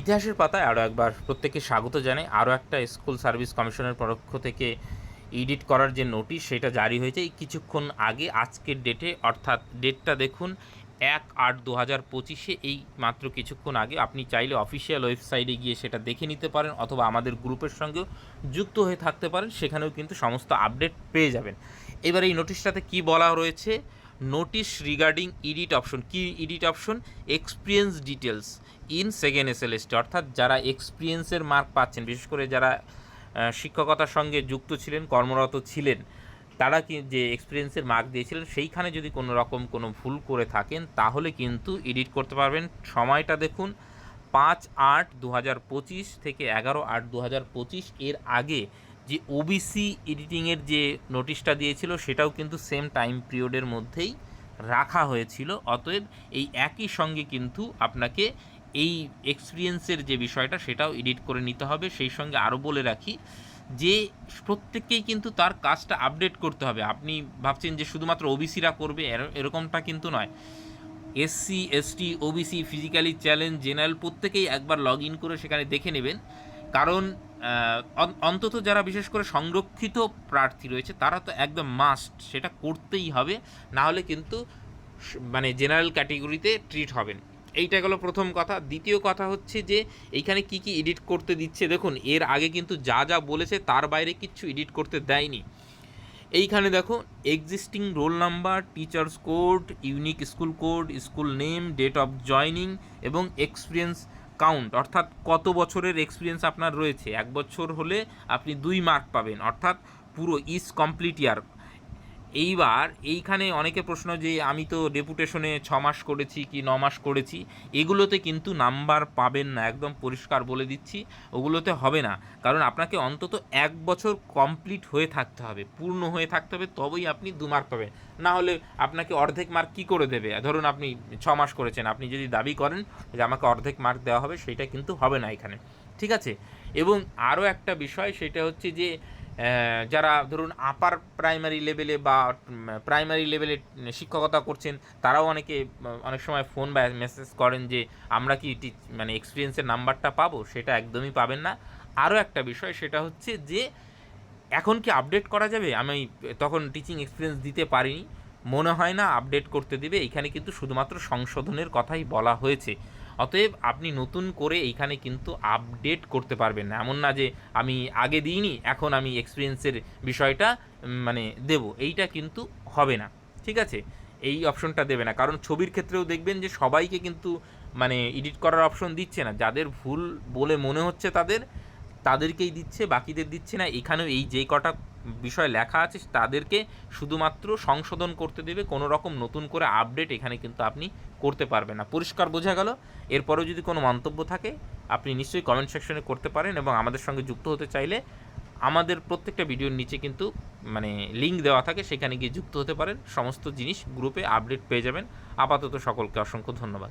ইতিহাসের পাতায় আরও একবার প্রত্যেককে স্বাগত জানাই। আরও একটা স্কুল সার্ভিস কমিশনের পক্ষ থেকে এডিট করার যে নোটিশ, সেটা জারি হয়েছে। কিছুক্ষণ আগে, আজকের ডেটে অর্থাৎ ডেটটা দেখুন, এক আট দু হাজার পঁচিশে, এই মাত্র কিছুক্ষণ আগে আপনি চাইলে অফিসিয়াল ওয়েবসাইটে গিয়ে সেটা দেখে নিতে পারেন অথবা আমাদের গ্রুপের সঙ্গেও যুক্ত হয়ে থাকতে পারেন। সেখানেও কিন্তু সমস্ত আপডেট পেয়ে যাবেন। এবার এই নোটিশটাতে কি বলা রয়েছে? নোটিশ রিগার্ডিং ইডিট অপশন কি edit option experience details in second SLST অর্থাৎ যারা এক্সপিরিয়েন্সের মার্ক পাচ্ছেন, বিশেষ করে যারা শিক্ষকতার সঙ্গে যুক্ত ছিলেন, কর্মরত ছিলেন, তারা কি যে এক্সপিরিয়েন্সের মার্ক দিয়েছিলেন, সেইখানে যদি কোনো রকম কোনো ভুল করে থাকেন, তাহলে কিন্তু এডিট করতে পারবেন। সময়টা দেখুন, পাঁচ আট দু থেকে এগারো আট দু এর আগে যে ওবিসি এডিটিংয়ের যে নোটিশটা দিয়েছিল, সেটাও কিন্তু সেম টাইম পিরিয়ডের মধ্যেই রাখা হয়েছিল। অতএব এই একই সঙ্গে কিন্তু আপনাকে এই এক্সপিরিয়েন্সের যে বিষয়টা, সেটাও এডিট করে নিতে হবে। সেই সঙ্গে আরও বলে রাখি যে, প্রত্যেককেই কিন্তু তার কাজটা আপডেট করতে হবে। আপনি ভাবছেন যে শুধুমাত্র ওবিসিরা করবে, এর- এরকমটা কিন্তু নয়। SC ST OBC physically challenge general প্রত্যেকেই একবার লগ ইন করে সেখানে দেখে নেবেন। কারণ অন্তত যারা বিশেষ করে সংরক্ষিত প্রার্থী রয়েছে, তারা তো একদম মাস্ট সেটা করতেই হবে না হলে কিন্তু মানে জেনারেল ক্যাটেগরিতে ট্রিট হবেন। এইটা গেল প্রথম কথা। দ্বিতীয় কথা হচ্ছে যে, এইখানে কি কি এডিট করতে দিচ্ছে? দেখুন, এর আগে কিন্তু যা যা বলেছে, তার বাইরে কিচ্ছু এডিট করতে দেয়নি। এইখানে দেখো existing roll number teachers code unique school code school name date of joining এবং এক্সপিরিয়েন্স কাউন্ট অর্থাৎ কত বছরের এক্সপিরিয়েন্স আপনার রয়েছে? এক বছর হলে আপনি দুই মার্ক পাবেন, অর্থাৎ পুরো ইস কমপ্লিট ইয়ার এইবার এইখানে অনেকে প্রশ্ন যে আমি তো ডেপুটেশনে ছ মাস করেছি কি ন মাস করেছি, এগুলোতে কিন্তু নাম্বার পাবেন না, একদম পরিষ্কার বলে দিচ্ছি, ওগুলোতে হবে না। কারণ আপনাকে অন্তত এক বছর কমপ্লিট হয়ে থাকতে হবে, পূর্ণ হয়ে থাকতে হবে, তবেই আপনি দু মার্ক পাবেন। না হলে আপনাকে অর্ধেক মার্ক কী করে দেবে? ধরুন আপনি ছ মাস করেছেন, আপনি যদি দাবি করেন যে আমাকে অর্ধেক মার্ক দেওয়া হবে, সেটা কিন্তু হবে না এখানে। ঠিক আছে? এবং আরও একটা বিষয়, সেটা হচ্ছে যে যারা ধরুন আপার প্রাইমারি লেভেলে বা প্রাইমারি লেভেলে শিক্ষকতা করছেন, তারাও অনেকে অনেক সময় ফোন বা মেসেজ করেন যে, আমরা কি মানে এক্সপিরিয়েন্সের নাম্বারটা পাবো? সেটা একদমই পাবেন না। আরও একটা বিষয়, সেটা হচ্ছে যে, এখন কি আপডেট করা যাবে? আমি তখন টিচিং এক্সপিরিয়েন্স দিতে পারিনি। মনে হয় না আপডেট করতে দিবে। এখানে কিন্তু শুধুমাত্র সংশোধনের কথাই বলা হয়েছে। অতএব আপনি নতুন করে এইখানে কিন্তু আপডেট করতে পারবেন না। এমন না যে আমি আগে দিইনি, এখন আমি এক্সপিরিয়েন্সের বিষয়টা মানে দেব। এইটা কিন্তু হবে না। ঠিক আছে? এই অপশনটা দেবে না। কারণ ছবির ক্ষেত্রেও দেখবেন যে সবাইকে কিন্তু মানে এডিট করার অপশন দিচ্ছে না। যাদের ভুল বলে মনে হচ্ছে তাদের, তাদেরকেই দিচ্ছে, বাকিদের দিচ্ছে না। এখানেও এই যে কটা বিষয় লেখা আছে, তাদেরকে শুধুমাত্র সংশোধন করতে দেবে, কোনো রকম নতুন করে আপডেট এখানে কিন্তু আপনি করতে পারবেন না। পরিষ্কার বোঝা গেল? এরপরেও যদি কোনো মন্তব্য থাকে, আপনি নিশ্চয়ই কমেন্ট সেকশনে করতে পারেন এবং আমাদের সঙ্গে যুক্ত হতে চাইলে আমাদের প্রত্যেকটা ভিডিওর নিচে কিন্তু মানে লিঙ্ক দেওয়া থাকে, সেখানে গিয়ে যুক্ত হতে পারেন। সমস্ত জিনিস গ্রুপে আপডেট পেয়ে যাবেন। আপাতত সকলকে অসংখ্য ধন্যবাদ।